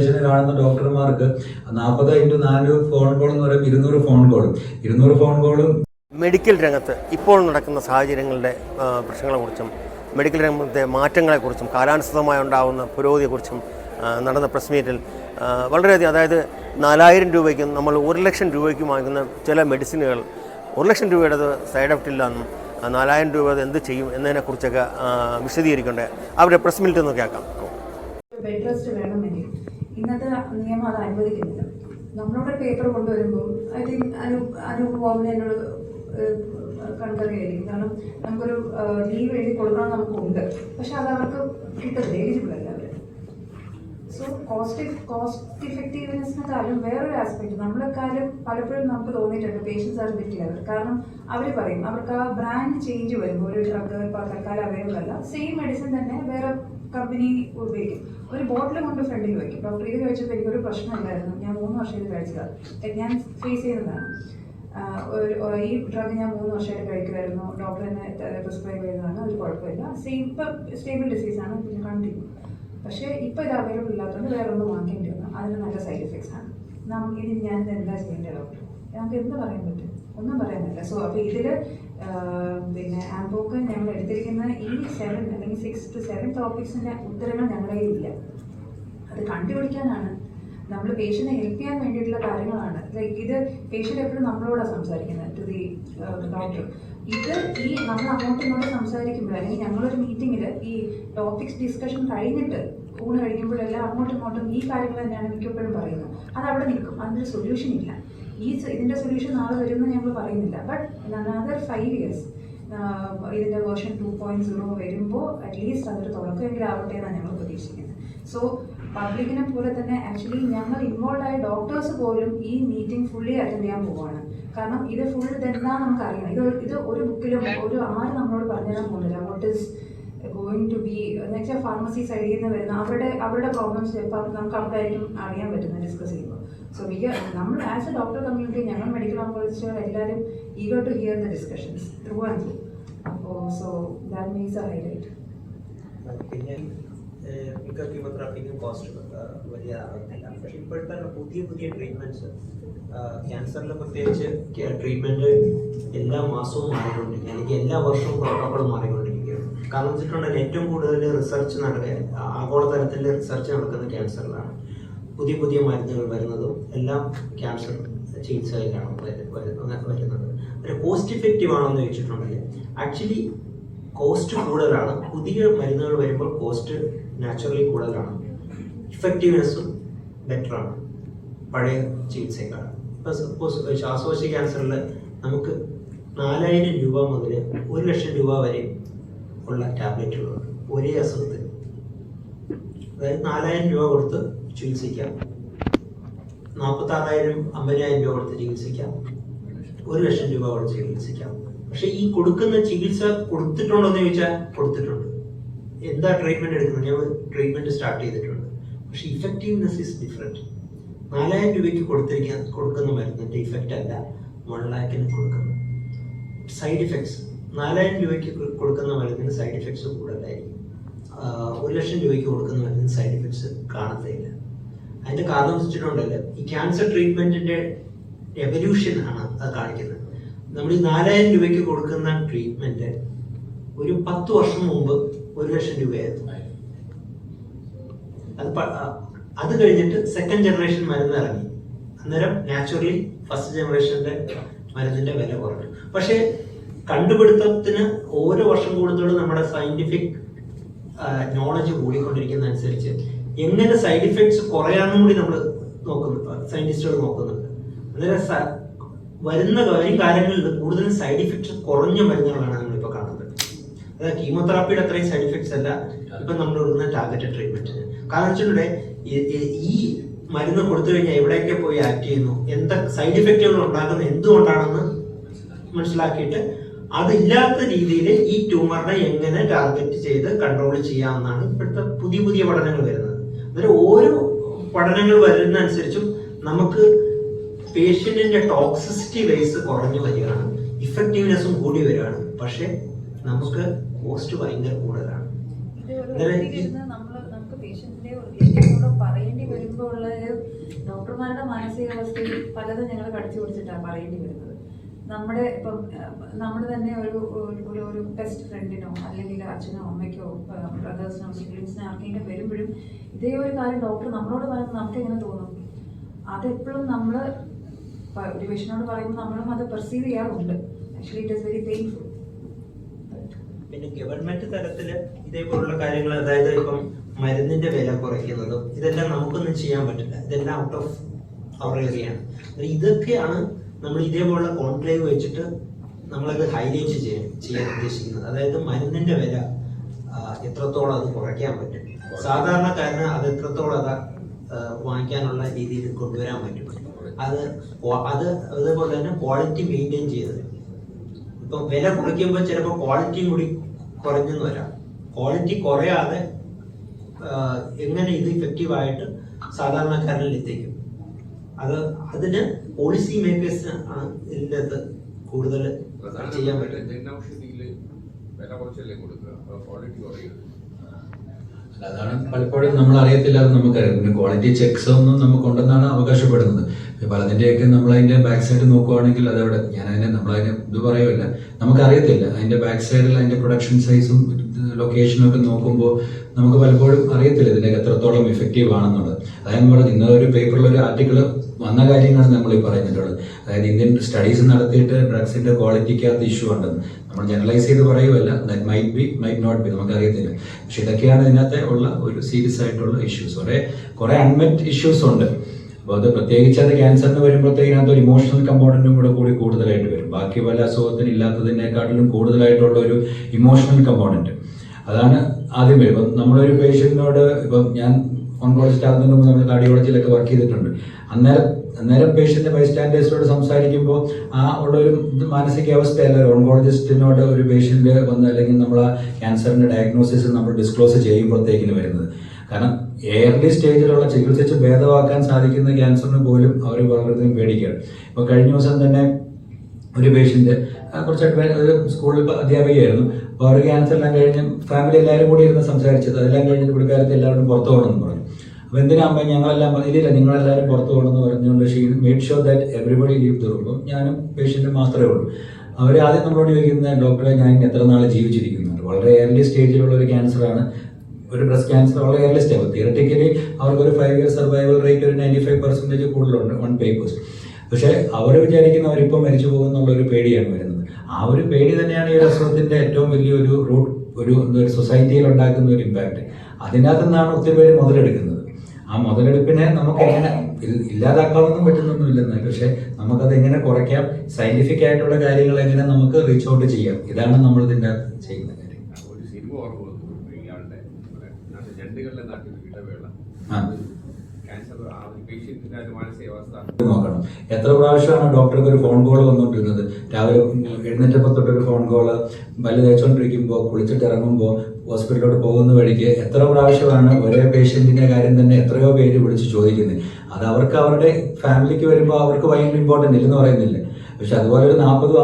Patient കാണുന്ന ഡോക്ടർമാർക്ക് നാൽപ്പത് ഇന്റു നാല് ഫോൺ കോൾ എന്ന് പറയുമ്പോൾ ഇരുന്നൂറ് ഫോൺ കോളും ഇരുന്നൂറ് ഫോൺ കോളും മെഡിക്കൽ രംഗത്ത് ഇപ്പോൾ നടക്കുന്ന സാഹചര്യങ്ങളുടെ പ്രശ്നങ്ങളെക്കുറിച്ചും മെഡിക്കൽ രംഗത്തെ മാറ്റങ്ങളെക്കുറിച്ചും കാലാനുസൃതമായി ഉണ്ടാകുന്ന പുരോഗതിയെക്കുറിച്ചും നടന്ന പ്രസ് മീറ്റിൽ വളരെയധികം അതായത് നാലായിരം രൂപയ്ക്കും നമ്മൾ ഒരു ലക്ഷം രൂപയ്ക്കും വാങ്ങുന്ന ചില മെഡിസിനുകൾ ഒരു ലക്ഷം രൂപയുടെ സൈഡ് എഫക്റ്റ് ഇല്ല എന്നും നാലായിരം രൂപ അത് എന്ത് ചെയ്യും എന്നതിനെക്കുറിച്ചൊക്കെ വിശദീകരിക്കേണ്ടത് അവരുടെ പ്രസ് മീറ്റ് ഒന്ന് കേൾക്കാം. ബെഡ് റെസ്റ്റ് വേണമെങ്കിൽ ഇന്നത്തെ നിയമം അത് അനുവദിക്കുന്നില്ല. നമ്മളോട് പേപ്പർ കൊണ്ടുവരുമ്പോൾ ഐ തിങ്ക് അനു അനുഭവം എന്നോട് കണ്ടറിയായിരിക്കും കാരണം നമുക്കൊരു ലീവ് എഴുതി കൊടുക്കണം നമുക്കുണ്ട്. പക്ഷെ അത് അവർക്ക് കിട്ടത്തില്ല എലിജിബിൾ അല്ല അവർ സോ കോസ്റ്റ് കോസ്റ്റ് ഇഫക്റ്റീവ്നെസ്സിനെക്കാളും വേറൊരു ആസ്പെക്ട് നമ്മളെ കാര്യം പലപ്പോഴും നമുക്ക് തോന്നിയിട്ടുണ്ട്. പേഷ്യൻസ് ആർ ലെവൽ കാരണം അവർ പറയും അവർക്ക് ആ ബ്രാൻഡ് ചേഞ്ച് വരുമ്പോൾ ഒരു ഡ്രഗ് തൽക്കാലം അവൈലബിൾ അല്ല. സെയിം മെഡിസിൻ തന്നെ വേറെ കമ്പനി ഉപയോഗിക്കും. ഒരു ബോട്ടിൽ കൊണ്ട് ഫ്രണ്ടിൽ വയ്ക്കും ഡോക്ടർ ഇത് കഴിച്ചപ്പോൾ എനിക്കൊരു പ്രശ്നമില്ലായിരുന്നു ഞാൻ മൂന്ന് വർഷം ഇത് കഴിച്ചതാണ് ഞാൻ ഫേസ് ചെയ്യുന്നതാണ്. ഒരു ഈ ഡ്രഗ് ഞാൻ മൂന്ന് വർഷമായിട്ട് കഴിക്കുമായിരുന്നു ഡോക്ടർ എന്നെ പ്രിസ്ക്രൈബ് ചെയ്തതാണ്. ഒരു കുഴപ്പമില്ല. സെയിം ഇപ്പം സ്റ്റേബിൾ ഡിസീസാണ് പിന്നെ കണ്ടിന്യൂ പക്ഷേ ഇപ്പോൾ ഇത് അവൈലബിൾ ഇല്ലാത്തതുകൊണ്ട് വേറെ ഒന്നും വാങ്ങേണ്ടി വന്നു. അതിന് നല്ല സൈഡ് എഫക്ട്സ് ആണ്. നമുക്ക് ഇനി ഞാൻ എന്താ ചെയ്യേണ്ടത് ഡോക്ടർ നമുക്ക് എന്ത് പറയാൻ പറ്റും? ഒന്നും പറയാൻ പറ്റില്ല. സോ അപ്പോൾ ഇതിൽ പിന്നെ ആംബോക്ക് ഞങ്ങൾ എടുത്തിരിക്കുന്ന ഈ സെവൻ അല്ലെങ്കിൽ സിക്സ് ടു സെവൻ ടോപ്പിക്സിന്റെ ഉത്തരങ്ങൾ ഞങ്ങളുടെ കയ്യിലില്ല. അത് കണ്ടുപിടിക്കാനാണ്. നമ്മൾ പേഷ്യനെ ഹെൽപ്പ് ചെയ്യാൻ വേണ്ടിയിട്ടുള്ള കാര്യങ്ങളാണ്. ലൈക്ക് ഇത് പേഷ്യന്റ് എപ്പോഴും നമ്മളോടാണ് സംസാരിക്കുന്നത് ടു ദി ഡോക്ടർ ഇത് ഈ നമ്മൾ അങ്ങോട്ടും ഇങ്ങോട്ടും സംസാരിക്കുമ്പോൾ അല്ലെങ്കിൽ ഞങ്ങളൊരു മീറ്റിങ്ങിൽ ഈ ടോപ്പിക്സ് ഡിസ്കഷൻ കഴിഞ്ഞിട്ട് ഊണ് കഴിക്കുമ്പോഴെല്ലാം അങ്ങോട്ടും ഇങ്ങോട്ടും ഈ കാര്യങ്ങൾ തന്നെയാണ് മിക്കപ്പോഴും പറയുന്നത്. അത് അവിടെ നിൽക്കും. അതിനൊരു സൊല്യൂഷൻ ഇല്ല. ഈ ഇതിന്റെ സൊല്യൂഷൻ നാളെ വരുമെന്ന് ഞങ്ങൾ പറയുന്നില്ല. ബട്ട് അനദർ ഫൈവ് ഇയേഴ്സ് ഇതിന്റെ വേർഷൻ ടു പോയിന്റ് സീറോ വരുമ്പോൾ അറ്റ്ലീസ്റ്റ് അതൊരു തുടക്കമെങ്കിലും ആവട്ടെ എന്നാണ് ഞങ്ങൾ പ്രതീക്ഷിക്കുന്നത്. സോ പബ്ലിക്കിനെ പോലെ തന്നെ ആക്ച്വലി ഞങ്ങൾ ഇൻവോൾവ് ആയ ഡോക്ടേഴ്സ് പോലും ഈ മീറ്റിംഗ് ഫുള്ളി അറ്റൻഡ് ചെയ്യാൻ പോവാണ്. കാരണം ഇത് ഫുൾ ഇതെന്താ നമുക്ക് അറിയണം ഇത് ഇത് ഒരു ബുക്കിലും ഒരു ആരും നമ്മളോട് പറഞ്ഞുതരാൻ പോകുന്നില്ല what is going to be എന്നുവെച്ചാൽ ഫാർമസി സൈഡിൽ നിന്ന് വരുന്ന അവരുടെ അവരുടെ പ്രോബ്ലംസ് ചിലപ്പോൾ നമുക്ക് അവിടെ ആയിരിക്കും അറിയാൻ പറ്റുന്നത് ഡിസ്കസ് ചെയ്യുമ്പോൾ സോ വി നമ്മൾ ആസ് എ ഡോക്ടർ കമ്മ്യൂണിറ്റി ഞങ്ങൾ മെഡിക്കൽ ഓങ്കോളജിസ്റ്റുകൾ എല്ലാവരും eager to hear the discussions through and through അപ്പോൾ so that means a highlight പിന്നെ കീമോതെറാപ്പിക്കും കോസ്റ്റ് വലിയ ആകുന്നില്ല പക്ഷെ ഇപ്പോഴത്തെ പുതിയ പുതിയ ട്രീറ്റ്മെന്റ്സ് ക്യാൻസറിൽ പ്രത്യേകിച്ച് ട്രീറ്റ്മെന്റ് എല്ലാ മാസവും മാറിക്കൊണ്ടിരിക്കുക അല്ലെങ്കിൽ എല്ലാ വർഷവും പ്രോട്ടോക്കോൾ മാറിക്കൊണ്ടിരിക്കുകയാണ്. കാരണം വെച്ചിട്ടുണ്ടെങ്കിൽ ഏറ്റവും കൂടുതൽ റിസർച്ച് നടക്കുക ആഗോളതലത്തിൽ റിസർച്ച് നടക്കുന്ന ക്യാൻസറിലാണ് പുതിയ പുതിയ മരുന്നുകൾ വരുന്നതും എല്ലാം ക്യാൻസർ ചികിത്സയിലാണ് വരു- വരുന്നത്. ഒരു കോസ്റ്റ് ഇഫക്റ്റീവ് ആണോ എന്ന് ചോദിച്ചിട്ടുണ്ടെങ്കിൽ ആക്ച്വലി കോസ്റ്റ് കൂടുതലാണ്. പുതിയ മരുന്നുകൾ വരുമ്പോൾ കോസ്റ്റ് നാച്ചുറലി കൂടുതലാണ്. ഇഫക്റ്റീവ്നെസ്സും ബെറ്ററാണ് പഴയ ചികിത്സയേക്കാൾ. ഇപ്പം സപ്പോസ് ശ്വാസകോശ ക്യാൻസറിൽ നമുക്ക് നാലായിരം രൂപ മുതൽ ഒരു ലക്ഷം രൂപ വരെ ഉള്ള ടാബ്ലറ്റുകളുണ്ട് ഒരേ അസുഖത്തിന് അതായത് നാലായിരം രൂപ കൊടുത്ത് ചികിത്സിക്കാം. നാൽപ്പത്തി ആറായിരം അമ്പതിനായിരം രൂപ കൊടുത്ത് ചികിത്സിക്കാം. ഒരു ലക്ഷം രൂപ കൊടുത്ത് ചികിത്സിക്കാം. പക്ഷെ ഈ കൊടുക്കുന്ന ചികിത്സ കൊടുത്തിട്ടുണ്ടോ എന്ന് ചോദിച്ചാൽ കൊടുത്തിട്ടുണ്ട്. എന്താ ട്രീറ്റ്മെന്റ് എടുക്കുന്നത്? ഞങ്ങൾ ട്രീറ്റ്മെന്റ് സ്റ്റാർട്ട് ചെയ്തിട്ടുണ്ട്. പക്ഷെ ഇഫക്റ്റീവ്നെസ് ഇസ് ഡിഫറെന്റ് നാലായിരം രൂപയ്ക്ക് കൊടുത്തിരിക്കാൻ കൊടുക്കുന്ന മരുന്നിന്റെ ഇഫക്റ്റ് അല്ല. വൺ ലാക്കിന് കൊടുക്കുന്നത് സൈഡ് ഇഫക്ട്സ് നാലായിരം രൂപയ്ക്ക് കൊടുക്കുന്ന മരുന്നിന് സൈഡ് ഇഫക്ട്സ് കൂടുതലായിരിക്കും. ഒരു ലക്ഷം രൂപയ്ക്ക് കൊടുക്കുന്ന സൈഡ് എഫക്ട്സ് കാണത്തില്ല. അതിന്റെ കാരണം വെച്ചിട്ടുണ്ടല്ലോ ഈ ക്യാൻസർ ട്രീറ്റ്മെന്റിന്റെ എവല്യൂഷൻ ആണ് അത് കാണിക്കുന്നത്. നമ്മൾ ഈ നാലായിരം രൂപയ്ക്ക് കൊടുക്കുന്ന ട്രീറ്റ്മെന്റ് ഒരു പത്ത് വർഷം മുമ്പ് ഒരു ലക്ഷം രൂപയായിരുന്നു. അത് അത് കഴിഞ്ഞിട്ട് സെക്കൻഡ് ജനറേഷൻ മരുന്ന് ഇറങ്ങി. അന്നേരം നാച്ചുറലി ഫസ്റ്റ് ജനറേഷന്റെ മരുന്നിന്റെ വില കുറഞ്ഞു. പക്ഷേ കണ്ടുപിടുത്തത്തിന് ഓരോ വർഷം കൂടുതലും നമ്മുടെ സയന്റിഫിക് നോളജ് കൂടിക്കൊണ്ടിരിക്കുന്ന അനുസരിച്ച് എങ്ങനെ സൈഡ് ഇഫക്ട്സ് കുറയാനും കൂടി നമ്മൾ നോക്കുന്നുണ്ട്. സയന്റിസ്റ്റുകൾ നോക്കുന്നുണ്ട്. അന്നേരം വരുന്ന വരും കാലങ്ങളിൽ കൂടുതലും സൈഡ് ഇഫക്ട്സ് കുറഞ്ഞ മരുന്നുകളാണ് നമ്മളിപ്പോൾ കാണുന്നത്. അതായത് കീമോതെറാപ്പിയുടെ അത്രയും സൈഡ് ഇഫക്ട്സ് അല്ല ഇപ്പം നമ്മൾ കൊടുക്കുന്ന ടാർഗറ്റഡ് ട്രീറ്റ്മെന്റ് കാരണം വെച്ചിട്ടുണ്ടെങ്കിൽ ഈ- മരുന്ന് കൊടുത്തു കഴിഞ്ഞാൽ എവിടെയൊക്കെ പോയി ആക്ട് ചെയ്യുന്നു? എന്തൊക്കെ സൈഡ് ഇഫക്റ്റുകൾ ഉണ്ടാക്കുന്നത് എന്തുകൊണ്ടാണെന്ന് മനസ്സിലാക്കിയിട്ട് അതില്ലാത്ത രീതിയിൽ ഈ ട്യൂമറിനെ എങ്ങനെ ടാർഗറ്റ് ചെയ്ത് കൺട്രോൾ ചെയ്യാമെന്നാണ് ഇപ്പോഴത്തെ പുതിയ പുതിയ പഠനങ്ങൾ വരുന്നത്. അന്നേരം ഓരോ പഠനങ്ങൾ വരുന്ന അനുസരിച്ചും നമുക്ക് പേഷ്യന്റിന്റെ ടോക്സിസിറ്റി ബേസ് കുറഞ്ഞു വരികയാണ്. ഇഫക്റ്റീവ്നെസ്സും കൂടി വരികയാണ്. പക്ഷെ നമുക്ക് കോസ്റ്റ് ഭയങ്കര കൂടുതലാണ്. പറയേണ്ടി വരുമ്പോൾ ഡോക്ടർമാരുടെ മാനസികാവസ്ഥയിൽ പലതും ഞങ്ങൾ കടിച്ചു പിടിച്ചിട്ടാണ് പറയേണ്ടി വരുന്നത്. നമ്മുടെ ഇപ്പം നമ്മൾ തന്നെ ഒരു ഒരു ഒരു ബെസ്റ്റ് ഫ്രണ്ടിനോ അല്ലെങ്കിൽ അച്ഛനോ അമ്മയ്ക്കോ ബ്രദേഴ്സിനോ സിബ്ലിങ്സിനോ ആർക്കെങ്കിലും വരുമ്പോഴും ഇതേ ഒരു കാര്യം ഡോക്ടർ നമ്മളോട് പറയുമ്പോൾ നമുക്ക് എങ്ങനെ തോന്നും? അതെപ്പോഴും നമ്മൾ ഒരു വിഷനോട് പറയുമ്പോൾ നമ്മളും അത് പെർസീവ് ചെയ്യാറുണ്ട്. Actually it is very painful പിന്നെ ഗവൺമെന്റ് തലത്തിൽ ഇതേപോലുള്ള കാര്യങ്ങൾ അതായത് ഇപ്പം മരുന്നിന്റെ വില കുറയ്ക്കുന്നതും ഇതെല്ലാം നമുക്കൊന്നും ചെയ്യാൻ പറ്റില്ല. ഇതെല്ലാം ഔട്ട് ഓഫ് അവർ ഏരിയ ഇതൊക്കെയാണ് നമ്മൾ ഇതേപോലുള്ള കോൺക്ലേവ് വെച്ചിട്ട് നമ്മളത് ഹൈലൈറ്റ് ചെയ്യാൻ ചെയ്യാൻ ഉദ്ദേശിക്കുന്നത്. അതായത് മരുന്നിന്റെ വില എത്രത്തോളം അത് കുറയ്ക്കാൻ പറ്റും. സാധാരണക്കാരന് അത് എത്രത്തോളം അത് വാങ്ങിക്കാനുള്ള രീതിയിൽ കൊണ്ടുവരാൻ പറ്റും. അത് അത് അതേപോലെ തന്നെ ക്വാളിറ്റി മെയിന്റെയിൻ ചെയ്തത് ഇപ്പം വില കുറയ്ക്കുമ്പോൾ ചിലപ്പോൾ ക്വാളിറ്റിയും കൂടി കുറഞ്ഞെന്ന് വരാം. ക്വാളിറ്റി കുറയാതെ എങ്ങനെ ഇത് ഇഫക്റ്റീവായിട്ട് സാധാരണക്കാരനിൽ എത്തിക്കും. അത് അതിന് പോളിസി മേക്കേഴ്സിന് ആണ് കൂടുതൽ ചെയ്യാൻ അതാണ് പലപ്പോഴും നമ്മൾ അറിയത്തില്ല അത് നമുക്കറിയാം പിന്നെ ക്വാളിറ്റി ചെക്സ് ഒന്നും നമുക്കുണ്ടെന്നാണ് അവകാശപ്പെടുന്നത്. ഇപ്പൊ പലതിന്റെയൊക്കെ നമ്മൾ അതിന്റെ ബാക്ക് സൈഡ് നോക്കുവാണെങ്കിൽ അതവിടെ ഞാൻ അതിനെ നമ്മളതിനെ ഇത് പറയുമല്ല നമുക്കറിയത്തില്ല. അതിന്റെ ബാക്ക് സൈഡിൽ അതിന്റെ പ്രൊഡക്ഷൻ സൈസും ലൊക്കേഷനും ഒക്കെ നോക്കുമ്പോൾ നമുക്ക് പലപ്പോഴും അറിയത്തില്ല ഇതിന്റെ എത്രത്തോളം ഇഫക്റ്റീവ് ആണെന്നുള്ളത്. അതായത് പറഞ്ഞു ഇന്നലെ ഒരു പേപ്പറിൽ ഒരു ആർട്ടിക്കിൾ വന്ന കാര്യങ്ങളാണ് നമ്മൾ ഈ പറഞ്ഞിട്ടുള്ളത് അതായത് ഇന്ത്യൻ സ്റ്റഡീസ് നടത്തിയിട്ട് ഡ്രഗ്സിന്റെ ക്വാളിറ്റിക്കകത്ത് ഇഷ്യൂ ഉണ്ടെന്ന്. നമ്മൾ ജനറലൈസ് ചെയ്ത് പറയുമല്ല that might be might not be നമുക്ക് അറിയത്തില്ല പക്ഷെ ഇതൊക്കെയാണ് ഇതിനകത്തെ ഉള്ള ഒരു സീരിയസ് ആയിട്ടുള്ള ഇഷ്യൂസ് കുറെ കുറെ അൺമെറ്റ് ഇഷ്യൂസ് ഉണ്ട്. അപ്പോൾ അത് പ്രത്യേകിച്ച് അത് ക്യാൻസറിന് വരുമ്പോഴത്തേക്കിനകത്ത് ഒരു ഇമോഷണൽ കമ്പോണന്റും കൂടെ കൂടി കൂടുതലായിട്ട് വരും. ബാക്കി പല അസുഖത്തിന് ഇല്ലാത്തതിനേക്കാട്ടിലും കൂടുതലായിട്ടുള്ള ഒരു ഇമോഷണൽ കമ്പോണന്റ് അതാണ് ആദ്യം വരും ഇപ്പം നമ്മളൊരു പേഷ്യന്റിനോട് ഇപ്പം ഞാൻ ഓൺകോളജിസ്റ്റ് ആകുന്നതിന് മുമ്പ് നമ്മൾ കാർഡിയോളജിയിലൊക്കെ വർക്ക് ചെയ്തിട്ടുണ്ട്. അന്നേരം അന്നേരം പേഷ്യന്റ് ബൈസ്റ്റാൻഡേഴ്സിനോട് സംസാരിക്കുമ്പോൾ ആ ഉള്ള ഒരു മാനസികാവസ്ഥ അല്ല ഒരു ഓൺകോളജിസ്റ്റിനോട് ഒരു പേഷ്യന്റ് വന്ന് അല്ലെങ്കിൽ നമ്മൾ ക്യാൻസറിന്റെ ഡയഗ്നോസിസ് നമ്മൾ ഡിസ്ക്ലോസ് ചെയ്യുമ്പോഴത്തേക്കിന് വരുന്നത്. കാരണം എയർലി സ്റ്റേജിലുള്ള ചികിത്സിച്ച് ഭേദമാക്കാൻ സാധിക്കുന്ന ക്യാൻസറിന് പോലും അവർ വളരെയധികം പേടിക്കുകയാണ്. ഇപ്പോൾ കഴിഞ്ഞ ദിവസം തന്നെ ഒരു പേഷ്യന്റ് കുറച്ച് ഒരു സ്കൂളിൽ അധ്യാപികയായിരുന്നു. അപ്പോൾ അവർ ക്യാൻസർ എല്ലാം കഴിഞ്ഞ് ഫാമിലി എല്ലാവരും കൂടി ഇരുന്ന് സംസാരിച്ചത് അതെല്ലാം കഴിഞ്ഞ് പുള്ളിക്കാരത്തെ എല്ലാവരും പുറത്തു പോകണമെന്ന് പറഞ്ഞു. അപ്പോൾ എന്തിനാ ഞങ്ങളെല്ലാം പറഞ്ഞില്ല നിങ്ങളെല്ലാവരും പുറത്തു പോകണമെന്ന് പറഞ്ഞുകൊണ്ട് she made sure that everybody leave the ഞാനും പേഷ്യന്റും മാത്രമേ ഉള്ളൂ. അവർ ആദ്യം നമ്മളോട് ചോദിക്കുന്ന ഡോക്ടറെ ഞാൻ എത്ര നാൾ ജീവിച്ചിരിക്കുന്നുണ്ട് വളരെ ഏർലി സ്റ്റേജിലുള്ള ഒരു ക്യാൻസറാണ് ഒരു ബ്രസ്റ്റ് ക്യാൻസർ വളരെ ഏർലി സ്റ്റേജ് തിയറട്ടിക്കലി അവർക്ക് ഒരു ഫൈവ് ഇയർ സർവൈവൽ റേറ്റ് ഒരു നയന്റി ഫൈവ് പെർസെന്റേജ് കൂടുതലുണ്ട് വൺ പേപ്പേഴ്സ് പക്ഷേ അവർ വിചാരിക്കുന്ന അവരിപ്പോൾ മരിച്ചു പോകുന്നുള്ള ഒരു പേടിയാണ് വരുന്നത്. ആ ഒരു പേടി തന്നെയാണ് ഈ ഒരു അസുഖത്തിന്റെ ഏറ്റവും വലിയൊരു റൂട്ട് ഒരു ഒരു സൊസൈറ്റിയിൽ ഉണ്ടാക്കുന്ന ഒരു ഇമ്പാക്ട് അതിനകത്ത് നിന്നാണ് ഒത്തിരി പേര് മുതലെടുക്കുന്നത്. ആ മുതലെടുപ്പിനെ നമുക്ക് എങ്ങനെ ഇല്ലാതാക്കാനൊന്നും പറ്റുന്നൊന്നുമില്ലെന്ന്. പക്ഷെ നമുക്കത് എങ്ങനെ കുറയ്ക്കാം? സയന്റിഫിക് ആയിട്ടുള്ള കാര്യങ്ങൾ എങ്ങനെ നമുക്ക് റീച്ച് ഔട്ട് ചെയ്യാം? ഇതാണ് നമ്മൾ ഇതിന്റെ അകത്ത് ചെയ്യുന്ന കാര്യം. ഒരു നോക്കണം. എത്ര പ്രാവശ്യമാണ് ഡോക്ടർക്ക് ഒരു ഫോൺ കോൾ വന്നുകൊണ്ടിരുന്നത് രാവിലെ എഴുന്നേറ്റപ്പോൾ ഒരു ഫോൺ കോൾ പല്ല് തേച്ചുകൊണ്ടിരിക്കുമ്പോൾ കുളിച്ചിട്ട് ഇറങ്ങുമ്പോൾ ഹോസ്പിറ്റലിലോട്ട് പോകുന്ന വഴിക്ക് എത്ര പ്രാവശ്യമാണ് ഒരേ പേഷ്യന്റിന്റെ കാര്യം തന്നെ എത്രയോ പേര് വിളിച്ച് ചോദിക്കുന്നത് അത് അവർക്ക് അവരുടെ ഫാമിലിക്ക് വരുമ്പോൾ അവർക്ക് ഭയങ്കര ഇമ്പോർട്ടന്റ് ഇല്ലെന്ന് പറയുന്നില്ല. പക്ഷെ അതുപോലെ ഒരു നാൽപ്പതും